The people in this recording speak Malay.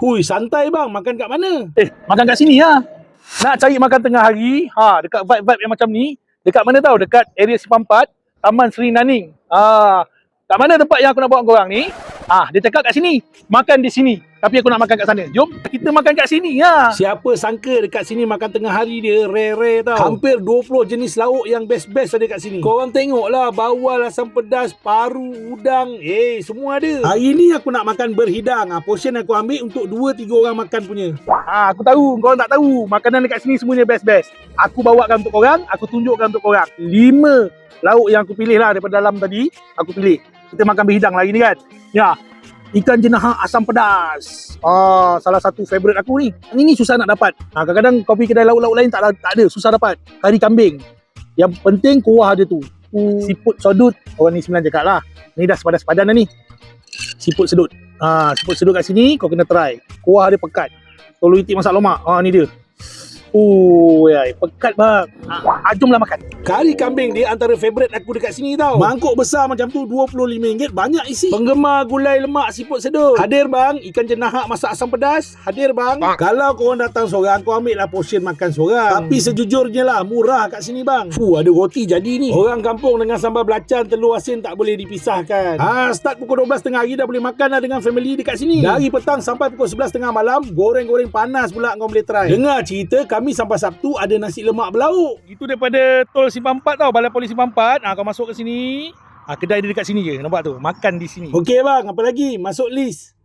Hui, santai bang. Makan kat mana? Eh, makan kat sini lah. Nak cari makan tengah hari, ha, dekat vibe-vibe yang macam ni, dekat mana tahu? Dekat area Simpang 4, Taman Seri Naning. Ah, kat mana tempat yang aku nak bawa korang ni? Ah, dia cakap kat sini. Makan di sini. Tapi aku nak makan kat sana. Jom, kita makan kat sini lah. Siapa sangka dekat sini makan tengah hari dia rare-rare tau. Hampir 20 jenis lauk yang best-best ada kat sini. Korang tengoklah bawal, asam pedas, paru, udang. Eh, semua ada. Hari ni aku nak makan berhidang. Ha, portion aku ambil untuk 2-3 orang makan punya. Ah, aku tahu, korang tak tahu. Makanan dekat sini semuanya best-best. Aku bawakan untuk korang, aku tunjukkan untuk korang. Lima lauk yang aku pilih lah daripada dalam tadi, aku pilih. Kita makan berhidang lagi ni kan. Ya, ikan jenaha asam pedas. Ah, salah satu favourite aku ni. Yang ini susah nak dapat. Ah, kadang-kadang kopi kedai lauk-lauk lain tak, tak ada, susah dapat. Kari kambing. Yang penting kuah dia tu. Siput sodut. Orang ni sembilan cakap lah. Ni dah sepadan-sepadan dah ni. Siput sedut. Ah, siput sedut kat sini kau kena try. Kuah dia pekat. Tolu itik masak lemak. Ah, ni dia. Oh, ya, pekat bang. Ah, jomlah makan. Kari kambing dia antara favourite aku dekat sini tau. Mangkuk besar macam tu RM25. Banyak isi. Penggemar gulai lemak siput sedut. Hadir bang. Ikan jenahak masak asam pedas. Hadir bang. Bang. Kalau korang datang seorang, kau ambil lah portion makan seorang. Tapi sejujurnya lah, murah kat sini bang. Fuh, ada roti jadi ni. Orang kampung dengan sambal belacan, telur asin tak boleh dipisahkan. Ah, start pukul 12 tengah hari dah boleh makan lah dengan family dekat sini. Dari petang sampai pukul 11 tengah malam, goreng-goreng panas pula kau boleh try. Dengar cerita, kami sampai Sabtu ada nasi lemak belauk. Itu daripada tol Simpang 4 tau, Balai Polis Simpang 4. Ah, kau masuk ke sini. Ah, kedai dia dekat sini je. Nampak tu? Makan di sini. Okey bang, apa lagi? Masuk list.